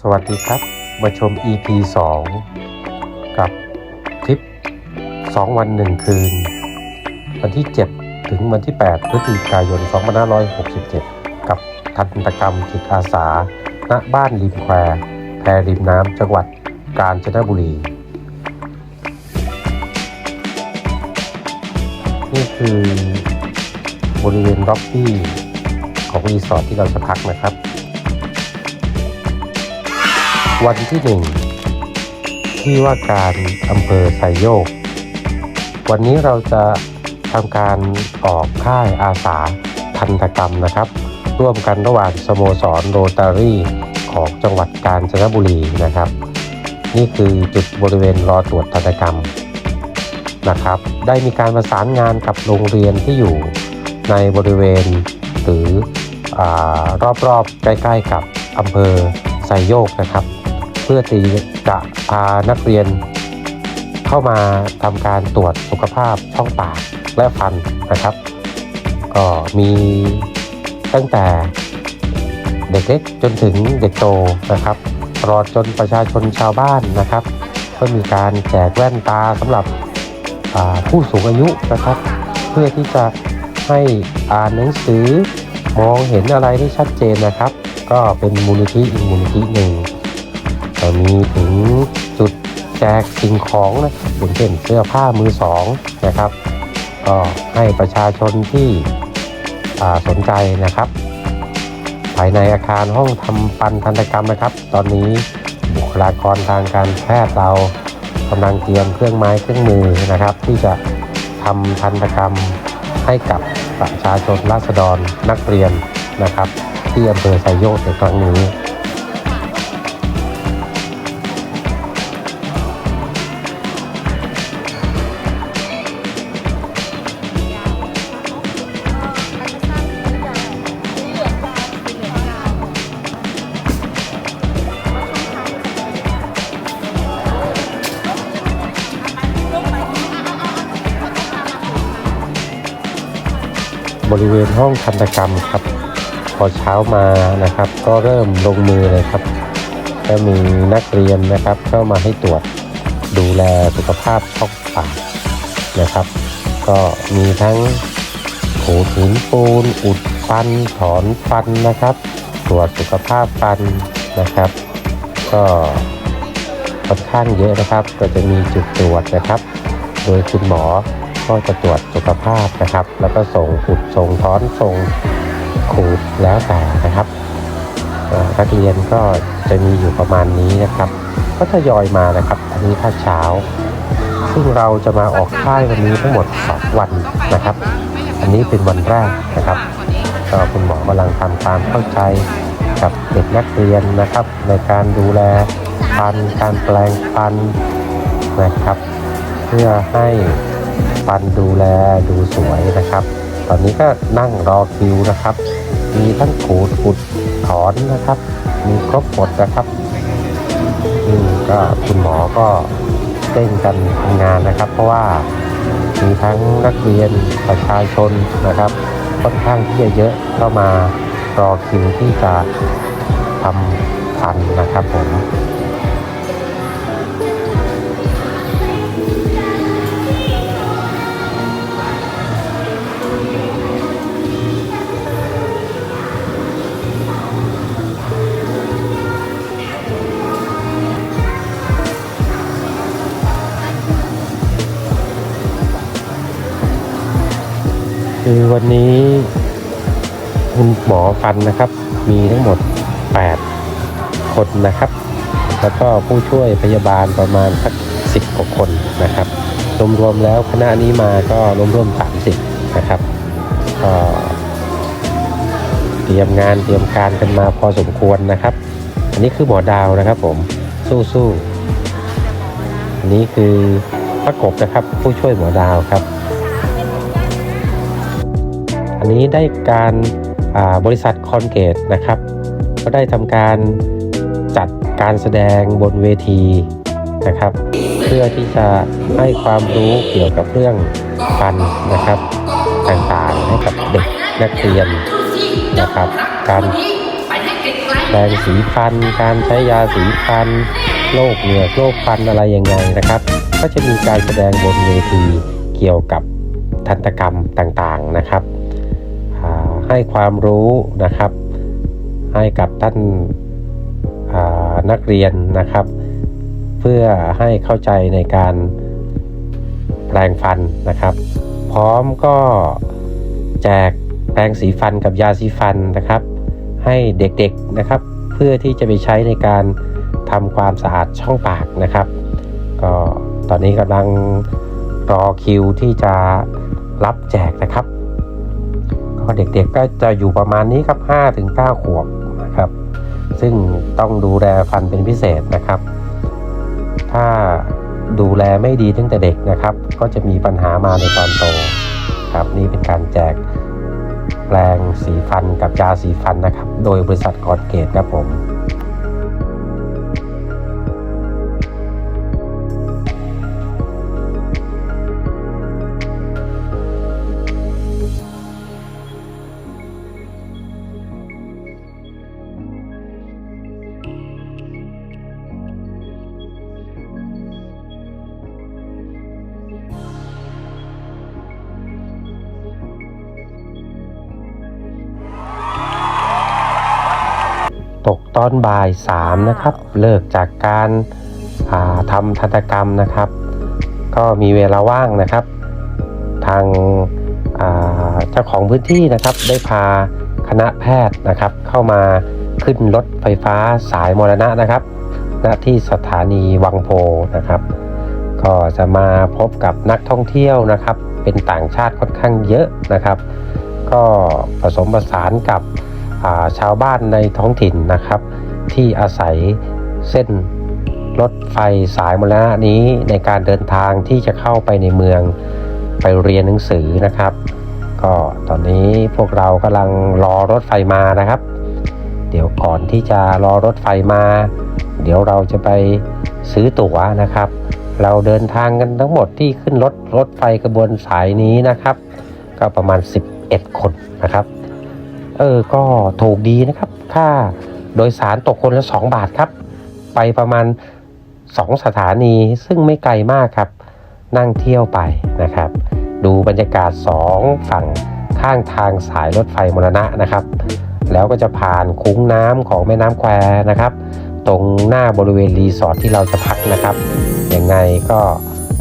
สวัสดีครับ มาชม EP 2 กับทริป 2 วัน 1 คืน วันที่ 7 ถึงวันที่ 8 พฤศจิกายน 2567 กับทันตกรรมจิตอาสา ณ บ้านริมแควแพรริมน้ำจังหวัดกาญจนบุรี นี่คือบริเวณล็อบบี้ของรีสอร์ทที่เราจะพักนะครับ วันที่หนึ่งที่ว่าการอำเภอไซโยก วันนี้เราจะทำการออกค่ายอาสาทันตกรรมนะครับ ร่วมกันระหว่างสโมสรโรตารี่ของจังหวัดกาญจนบุรีนะครับ นี่คือจุดบริเวณรอตรวจทันตกรรมนะครับ ได้มีการประสานงานกับโรงเรียนที่อยู่ในบริเวณหรืออรอบๆใกล้ ๆ กับอำเภอไซโยกนะครับ เพื่อที่จะพานักเรียน เข้ามาทำการตรวจสุขภาพช่องปากและฟันนะครับ ก็มีตั้งแต่เด็กเล็กจนถึงเด็กโตนะครับตลอดจนประชาชนชาวบ้านนะครับ ก็มีการแจกแว่นตาสำหรับผู้สูงอายุนะครับ เพื่อที่จะให้อ่านหนังสือมองเห็นอะไรได้ชัดเจนนะครับ ก็เป็นมูลนิธิอีกมูลนิธิหนึ่ง ก็มีถึงจุดแจกสิ่งของนะครับอย่างเช่นเสื้อผ้ามือสองนะครับ ก็ให้ประชาชนที่สนใจนะครับ ภายในอาคารห้องทำฟันทันตกรรมนะครับ ตอนนี้บุคลากรทางการแพทย์เรากำลังเตรียมเครื่องไม้เครื่องมือนะครับ ที่จะทำทันตกรรมให้กับประชาชนราษฎรนักเรียนนะครับ ที่อำเภอไซโยกในครั้งนี้ ริเวณห้องทันตกรรมครับ พอเช้ามานะครับ ก็เริ่มลงมือเลยครับก็มีนักเรียนนะครับเข้ามาให้ตรวจดูแลสุขภาพช่องปากนะครับ ก็มีทั้งขูดหินปูน อุดฟัน ถอนฟันนะครับ ตรวจสุขภาพฟันนะครับ ก็ค่อนข้างเยอะนะครับ ก็จะมีจุดตรวจนะครับ โดยคุณหมอ ก็จะตรวจสุขภาพนะครับ แล้วก็ส่งอุดส่งถอนส่งขูดแล้วแต่นะครับนักเรียนก็จะมีอยู่ประมาณนี้นะครับ ก็ทยอยมานะครับ อันนี้ถ้าเช้า ซึ่งเราจะมาออกค่ายวันนี้ทั้งหมด2วันนะครับ อันนี้เป็นวันแรกนะครับก็คุณหมอกำลังทำความเข้าใจกับเด็กนักเรียนนะครับ ในการดูแลฟันการแปลงฟันนะครับ เพื่อให้ ฟันดูแลดูสวยนะครับ ตอนนี้ก็นั่งรอคิวนะครับ มีทั้งขูดขุดถอนนะครับ มีครบหมดนะครับนี่ก็คุณหมอก็เร่งกันทำงานนะครับ เพราะว่ามีทั้งนักเรียนประชาชนนะครับค่อนข้างที่จะเยอะเข้ามารอคิวที่จะทำฟันนะครับผม คือวันนี้คุณหมอฟันนะครับ มีทั้งหมด 8 คนนะครับ แล้วก็ผู้ช่วยพยาบาลประมาณสัก 10 กว่าคนนะครับรวมๆแล้วคณะนี้มาก็รวมๆ30 นะครับก็เตรียมงานเตรียมการกันมาพอสมควรนะครับ อันนี้คือหมอดาวนะครับผมสู้ๆอันนี้คือประกบนะครับผู้ช่วยหมอดาวครับ นนี้ได้การาบริษัทคอนเกตนะครับ ก็ได้ทำการจัดการแสดงบนเวทีนะครับ เพื่อที่จะให้ความรู้เกี่ยวกับเรื่องฟันนะครับต่างๆให้กับเด็กนักเรียนนะครับ การไปลแปรงสีฟัน การใช้ยาสีฟันโรคเหงือกโรคฟันอะไรยังไงนะครับ ก็จะมีการแสดงบนเวทีเกี่ยวกับทันตกรรมต่างๆนะครับ ให้ความรู้นะครับ ให้กับท่านานักเรียนนะครับ เพื่อให้เข้าใจในการแปลงฟันนะครับ พร้อมก็แจกแปรงสีฟันกับยาสีฟันนะครับ ให้เด็กๆนะครับ เพื่อที่จะไปใช้ในการทำความสะอาดช่องปากนะครับ ก็ตอนนี้กำลังรอคิวที่จะรับแจกนะครับ พอเด็กๆก็จะอยู่ประมาณนี้ครับ5ถึง9ขวบนะครับ ซึ่งต้องดูแลฟันเป็นพิเศษนะครับ ถ้าดูแลไม่ดีตั้งแต่เด็กนะครับ ก็จะมีปัญหามาในตอนโตครับนี่เป็นการแจกแปลงสีฟันกับยาสีฟันนะครับ โดยบริษัทกอดเกตครับผม ตอนบ่ายสามนะครับ เลิกจากการาทำทันตกรรมนะครับ ก็มีเวลาว่างนะครับ ทางเจ้าของพื้นที่นะครับ ได้พาคณะแพทย์นะครับ เข้ามาขึ้นรถไฟฟ้าสายมรณะนะครับ ณที่สถานีวังโพนะครับ ก็จะมาพบกับนักท่องเที่ยวนะครับ เป็นต่างชาติค่อนข้างเยอะนะครับ ก็ผสมผสานกับ ชาวบ้านในท้องถิ่นนะครับ ที่อาศัยเส้นรถไฟสายมรณะนี้ในการเดินทางที่จะเข้าไปในเมืองไปเรียนหนังสือนะครับ ก็ตอนนี้พวกเรากำลังรอรถไฟมานะครับ เดี๋ยวก่อนที่จะรอรถไฟมา เดี๋ยวเราจะไปซื้อตั๋วนะครับ เราเดินทางกันทั้งหมดที่ขึ้นรถรถไฟกระบวนสายนี้นะครับ ก็ประมาณ 11 คนนะครับ เออก็ถูกดีนะครับ ค่าโดยสารตกคนละ 2 บาทครับ ไปประมาณ 2 สถานีซึ่งไม่ไกลมากครับ นั่งเที่ยวไปนะครับ ดูบรรยากาศ 2 ฝั่งข้างทางสายรถไฟมรณะนะครับ แล้วก็จะผ่านคุ้งน้ำของแม่น้ำแควนะครับ ตรงหน้าบริเวณรีสอร์ทที่เราจะพักนะครับยังไงก็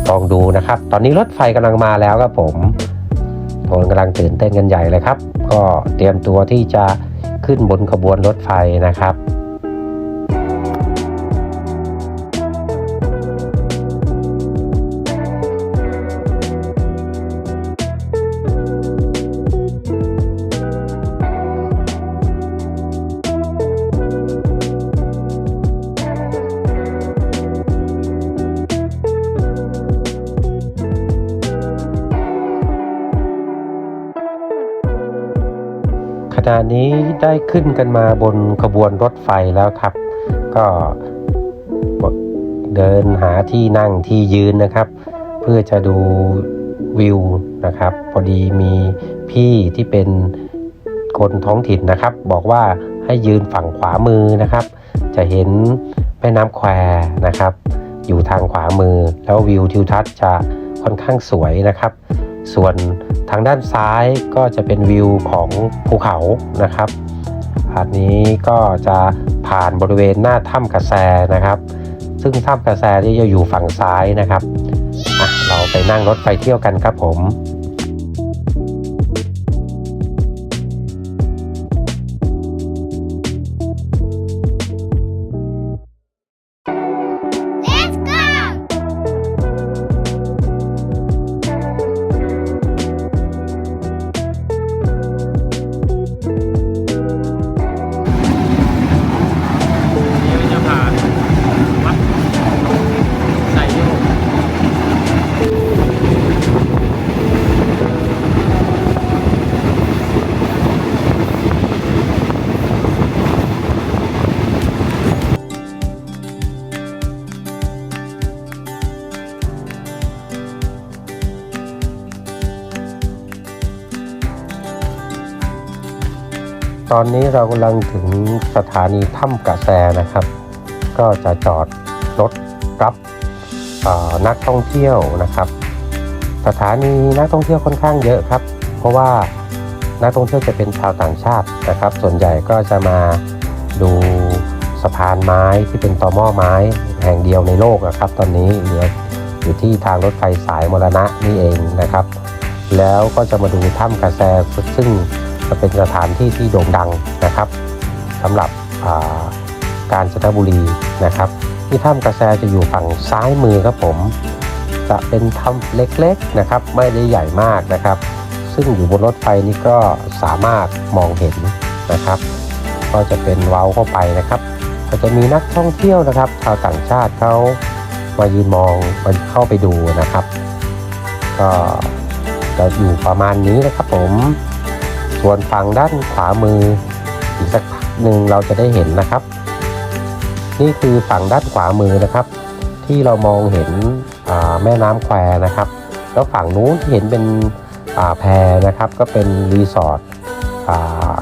ลองดูนะครับ ตอนนี้รถไฟกำลังมาแล้วครับผม ทุกคนกำลังตื่นเต้นกันใหญ่เลยครับ ก็เตรียมตัวที่จะขึ้นบนขบวนรถไฟนะครับ ณะนี้ได้ขึ้นกันมาบนขบวนรถไฟแล้วครับ ก็เดินหาที่นั่งที่ยืนนะครับ เพื่อจะดูวิวนะครับ พอดีมีพี่ที่เป็นคนท้องถิ่นนะครับ บอกว่าให้ยืนฝั่งขวามือนะครับ จะเห็นแม่น้ำแควนะครับ อยู่ทางขวามือ แล้ววิวทิวทัศน์จะค่อนข้างสวยนะครับ ส่วนทางด้านซ้ายก็จะเป็นวิวของภูเขานะครับอันนี้ก็จะผ่านบริเวณหน้าถ้ำกระแสนะครับ ซึ่งถ้ำกระแสที่จะอยู่ฝั่งซ้ายนะครับเราไปนั่งรถไฟเที่ยวกันครับผม อนนี้เรากำลังถึงสถานีถ้ำกระแสนะครับ ก็จะจอดรถรับนักท่องเที่ยวนะครับ สถานีนักท่องเที่ยวค่อนข้างเยอะครับ เพราะว่านักท่องเที่ยวจะเป็นชาวต่างชาตินะครับ ส่วนใหญ่ก็จะมาดูสะพานไม้ที่เป็นต่อหม้อไม้แห่งเดียวในโลกนะครับ ตอนนี้เหลืออยู่ที่ทางรถไฟสายมรณะนี่เองนะครับ แล้วก็จะมาดูถ้ำกระแสซึ่ง จะเป็นสถานที่ที่โด่งดังนะครับสำหรับการจนบุรีนะครับ ที่ถ้ำกระแสจะอยู่ฝั่งซ้ายมือครับผม จะเป็นถ้ำเล็กๆนะครับ ไม่ได้ใหญ่มากนะครับ ซึ่งอยู่บนรถไฟนี้ก็สามารถมองเห็นนะครับ ก็จะเป็นเว้าเข้าไปนะครับ ก็จะมีนักท่องเที่ยวนะครับ ชาวต่างชาติเขามายืนมองมาเข้าไปดูนะครับ ก็จะอยู่ประมาณนี้นะครับผม ส่วนฝั่งด้านขวามืออีกสักหนึ่งเราจะได้เห็นนะครับ นี่คือฝั่งด้านขวามือนะครับ ที่เรามองเห็นแม่น้ำแควนะครับ แล้วฝั่งนู้นที่เห็นเป็นแพนะครับ ก็เป็นรีสอร์ท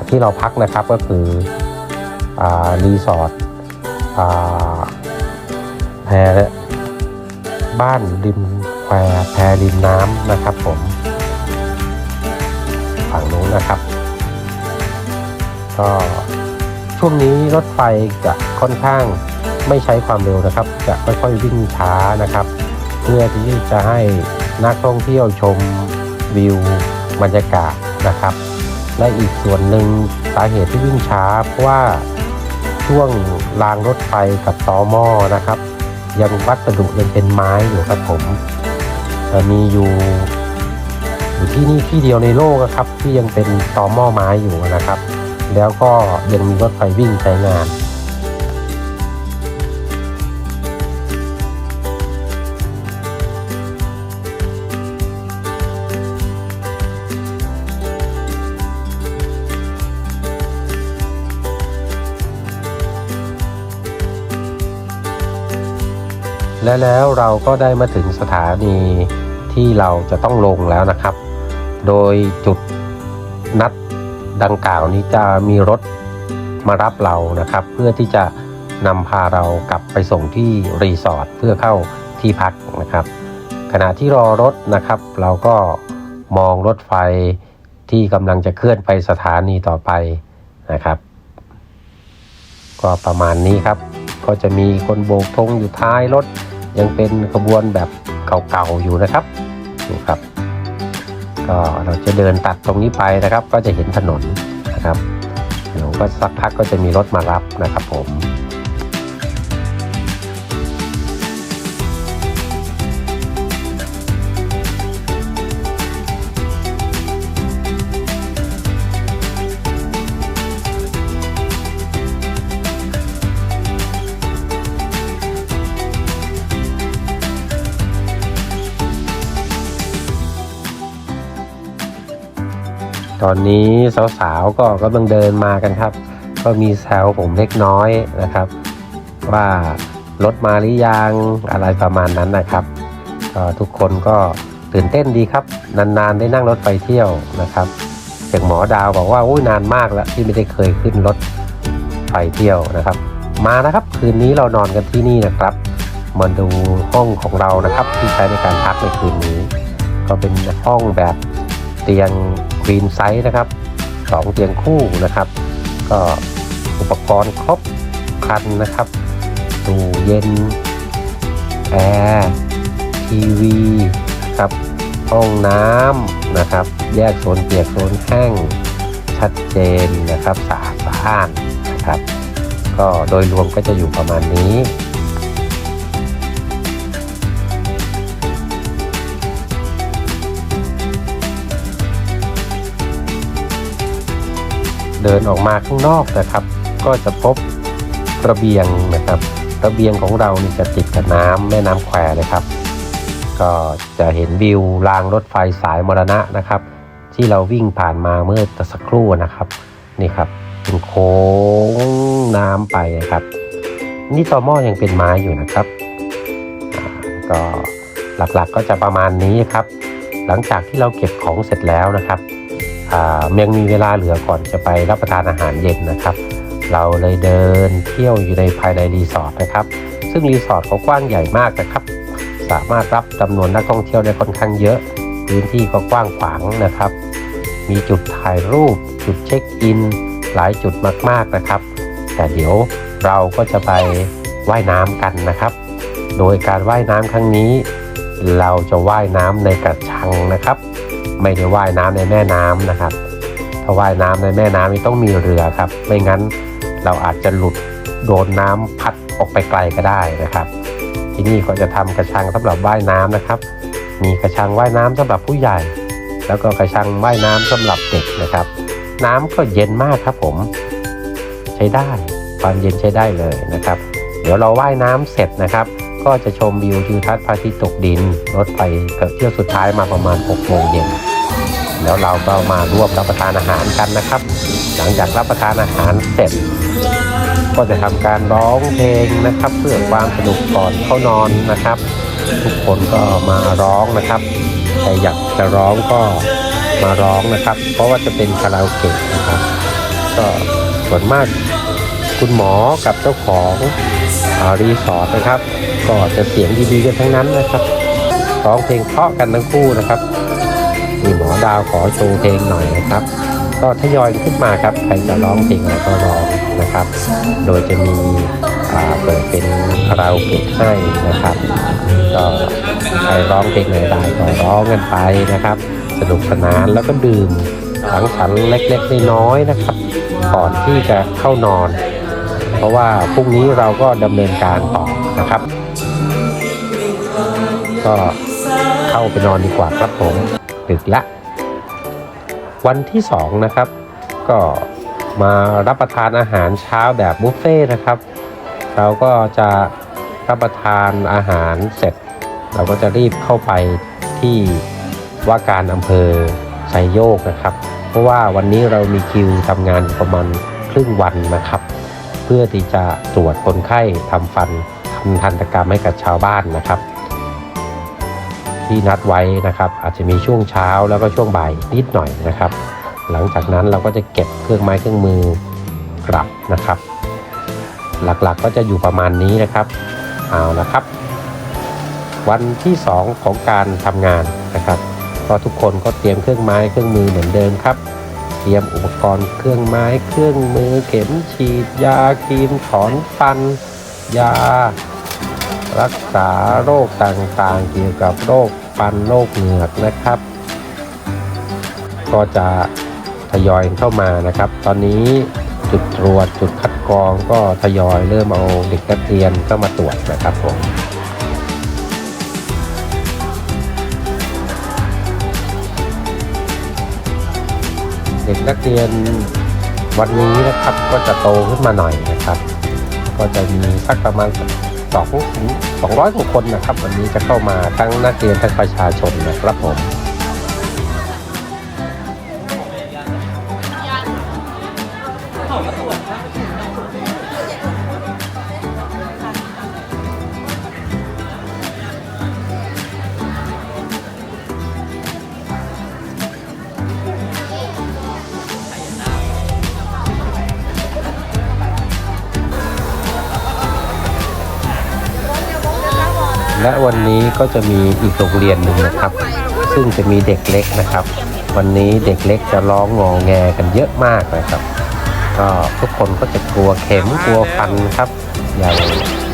ที่เราพักนะครับก็คืออรีสอร์ทแพบ้านริมแควแพริมน้ำนะครับผม ฝั่งนู้นนะครับ ก็ช่วงนี้รถไฟจะค่อนข้างไม่ใช้ความเร็วนะครับ จะค่อยๆวิ่งช้านะครับ เพื่อที่จะให้นักท่องเที่ยวชมวิวบรรยากาศนะครับ และอีกส่วนหนึ่งสาเหตุที่วิ่งช้า เพราะว่าช่วงรางรถไฟกับตอหม้อนะครับ ยังวัสดุยังเป็นไม้อยู่ครับผมมีอยู่ อยู่ที่นี่ที่เดียวในโลกอะครับ ที่ยังเป็นตอหม้อไม้อยู่นะครับ แล้วก็ยังมีรถไฟวิ่งใช้งานและแล้วเราก็ได้มาถึงสถานีที่เราจะต้องลงแล้วนะครับ โดยจุดนัดดังกล่าวนี้จะมีรถมารับเรานะครับ เพื่อที่จะนำพาเรากลับไปส่งที่รีสอร์ทเพื่อเข้าที่พักนะครับ ขณะที่รอรถนะครับ เราก็มองรถไฟที่กำลังจะเคลื่อนไปสถานีต่อไปนะครับ ก็ประมาณนี้ครับ ก็จะมีคนโบกธงอยู่ท้ายรถ ยังเป็นขบวนแบบเก่าๆอยู่นะครับดูครับ ก็เราจะเดินตัดตรงนี้ไปนะครับ ก็จะเห็นถนนนะครับเดี๋ยวก็สักพักก็จะมีรถมารับนะครับผม ตอนนี้สาวๆก็กำลังเดินมากันครับ ก็มีแซวผมเล็กน้อยนะครับ ว่ารถมาหรือยังอะไรประมาณนั้นนะครับก็ทุกคนก็ตื่นเต้นดีครับ นานๆได้นั่งรถไฟเที่ยวนะครับอย่างหมอดาวบอกว่าอุ้ยนานมากแล้วที่ไม่ได้เคยขึ้นรถไฟเที่ยวนะครับ มานะครับคืนนี้เรานอนกันที่นี่นะครับมาดูห้องของเรานะครับที่ใช้ในการพักในคืนนี้ ก็เป็นห้องแบบเตียง ควีนไซส์นะครับสองเตียงคู่นะครับ ก็อุปกรณ์ครบครันนะครับตู้เย็นแอร์ทีวีครับห้องน้ำนะครับ แยกโซนเปียกโซนแห้งชัดเจนนะครับสะอาดสะอ้านนะครับ ก็โดยรวมก็จะอยู่ประมาณนี้ เดินออกมาข้างนอกนะครับ ก็จะพบระเบียงนะครับ ระเบียงของเรานี่จะติดกับน้ำแม่น้ำแควเลยครับ ก็จะเห็นวิวรางรถไฟสายมรณะนะครับ ที่เราวิ่งผ่านมาเมื่อสักครู่นะครับนี่ครับเป็นโค้งน้ำไปนะครับ นี่ต่อหม้อยังเป็นไม้อยู่นะครับ ก็หลักๆก็จะประมาณนี้ครับ หลังจากที่เราเก็บของเสร็จแล้วนะครับ ยังมีเวลาเหลือก่อนจะไปรับประทานอาหารเย็นนะครับ เราเลยเดินเที่ยวอยู่ในภายในรีสอร์ทนะครับ ซึ่งรีสอร์ทเขากว้างใหญ่มากนะครับ สามารถรับจำนวนนักท่องเที่ยวได้ค่อนข้างเยอะ พื้นที่ก็กว้างขวางนะครับ มีจุดถ่ายรูป จุดเช็คอิน หลายจุดมากๆนะครับ แต่เดี๋ยวเราก็จะไปว่ายน้ำกันนะครับ โดยการว่ายน้ำครั้งนี้ เราจะว่ายน้ำในกระชังนะครับ ไม่ได้ว่ายน้ำในแม่น้ำนะครับ ถ้าว่ายน้ำในแม่น้ำนี่ต้องมีเรือครับ ไม่งั้นเราอาจจะหลุดโดนน้ำพัดออกไปไกลก็ได้นะครับ ที่นี่ก็จะทำกระชังสำหรับว่ายน้ำนะครับ มีกระชังว่ายน้ำสำหรับผู้ใหญ่ แล้วก็กระชังว่ายน้ำสำหรับเด็กนะครับ น้ำก็เย็นมากครับผม ใช้ได้ความเย็นใช้ได้เลยนะครับ เดี๋ยวเราว่ายน้ำเสร็จนะครับ ก็จะชมวิวทิวทัศน์พระอาทิตย์ตกดิน รถไฟเที่ยวสุดท้ายมาประมาณ 6 โมงเย็น แล้วเราก็มาร่วมรับประทานอาหารกันนะครับ หลังจากรับประทานอาหารเสร็จ ก็จะทำการร้องเพลงนะครับ เพื่อความสนุกก่อนเข้านอนนะครับ ทุกคนก็มาร้องนะครับใครอยากจะร้องก็มาร้องนะครับ เพราะว่าจะเป็นคาราโอเกะนะครับ ก็ส่วนมากคุณหมอกับเจ้าของอรีสอร์ทนะครับ ก็จะเสียงดีๆกันทั้งนั้นนะครับร้องเพลงเพาะกันทั้งคู่นะครับมีหมอดาวขอโชว์เพลงหน่อยนะครับ ก็ทยอยขึ้นมาครับใครจะร้องเพลงอะไรก็ร้องนะครับ โดยจะมีเปิดเป็นคาราโอเกะให้นะครับก็ใครร้องเพลงไหนได้ก็ร้องกันไปนะครับ สนุกสนานแล้วก็ดื่มสังสรรค์เล็กๆน้อยๆนะครับ ก่อนที่จะเข้านอน เพราะว่าพรุ่งนี้เราก็ดำเนินการต่อนะครับ ก็เข้าไปนอนดีกว่าครับผมดึกละ วันที่สองนะครับ ก็มารับประทานอาหารเช้าแบบบุฟเฟ่ต์นะครับ เราก็จะรับประทานอาหารเสร็จ เราก็จะรีบเข้าไปที่ว่าการอำเภอไซโยกนะครับ เพราะว่าวันนี้เรามีคิวทำงานประมาณครึ่งวันนะครับ เพื่อที่จะตรวจคนไข้ทำฟันทำทันตกรรมให้กับชาวบ้านนะครับ ที่นัดไว้นะครับ อาจจะมีช่วงเช้าแล้วก็ช่วงบ่ายนิดหน่อยนะครับ หลังจากนั้นเราก็จะเก็บเครื่องไม้เครื่องมือกลับนะครับ หลักๆก็จะอยู่ประมาณนี้นะครับเอาละครับ วันที่ 2 ของการทำงานนะครับก็ทุกคนก็เตรียมเครื่องไม้เครื่องมือเหมือนเดิมครับ เตรียมอุปกรณ์เครื่องไม้เครื่องมือ เข็มฉีดยาครีมถอนฟัน ยา รักษาโรคต่างๆ เกี่ยวกับโรคฟันโรคเหงือกนะครับ ก็จะทยอยเข้ามานะครับ ตอนนี้จุดตรวจจุดคัดกรองก็ทยอยเริ่มเอาเด็กนักเรียนเข้ามาตรวจนะครับผมเด็กนักเรียนวันนี้นะครับก็จะโตขึ้นมาหน่อยนะครับ ก็จะมีสักประมาณ สองถึงสองร้อยกว่าคนนะครับ วันนี้จะเข้ามาทั้งนักเรียนทั้งประชาชนนะครับผม และวันนี้ก็จะมีอีกโรงเรียนหนึ่งนะครับ ซึ่งจะมีเด็กเล็กนะครับ วันนี้เด็กเล็กจะร้องงอแงกันเยอะมากนะครับ ก็ทุกคนก็จะกลัวเข็มกลัวฟันครับอย่าง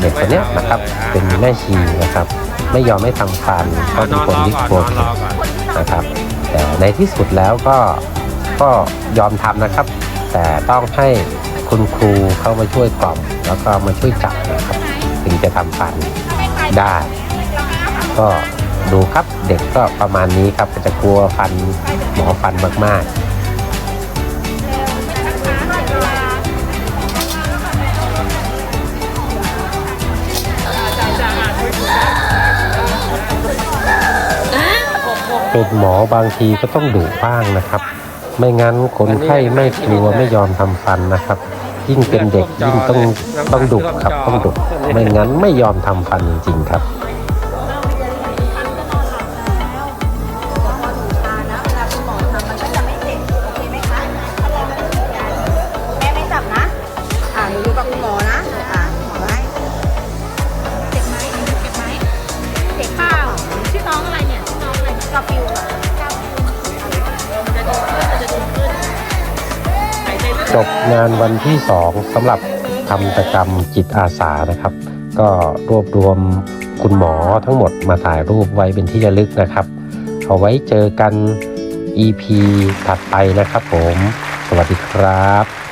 เด็กคนนี้นะครับ เป็นแม่ชีนะครับ ไม่ยอมไม่ทำฟันเพราะเป็นคนที่กลัวเข็มนนะครับ แต่ในที่สุดแล้วก็ก็ยอมทำนะครับ แต่ต้องให้คุณครูเข้ามาช่วยกล่อม แล้วก็มาช่วยจับนะครับ ถึงจะทำฟัน ได้ ก็ดูครับเด็กก็ประมาณนี้ครับก็จะกลัวฟันหมอฟันมากๆเป็นหมอบางทีก็ต้องดุบ้างนะครับ ไม่งั้นคนไข้ไม่กลัวไม่ยอมทำฟันนะครับ ยิ่งเป็นเด็กยิ่งต้องต้องดุครับต้องดุไม่งั้นไม่ยอมทำฟันจริงๆครับานวันที่ 2สำหรับทำกิจกรรมจิตอาสานะครับ ก็รวบรวมคุณหมอทั้งหมดมาถ่ายรูปไว้เป็นที่ระลึกนะครับ เอาไว้เจอกัน EP ถัดไปนะครับผม สวัสดีครับ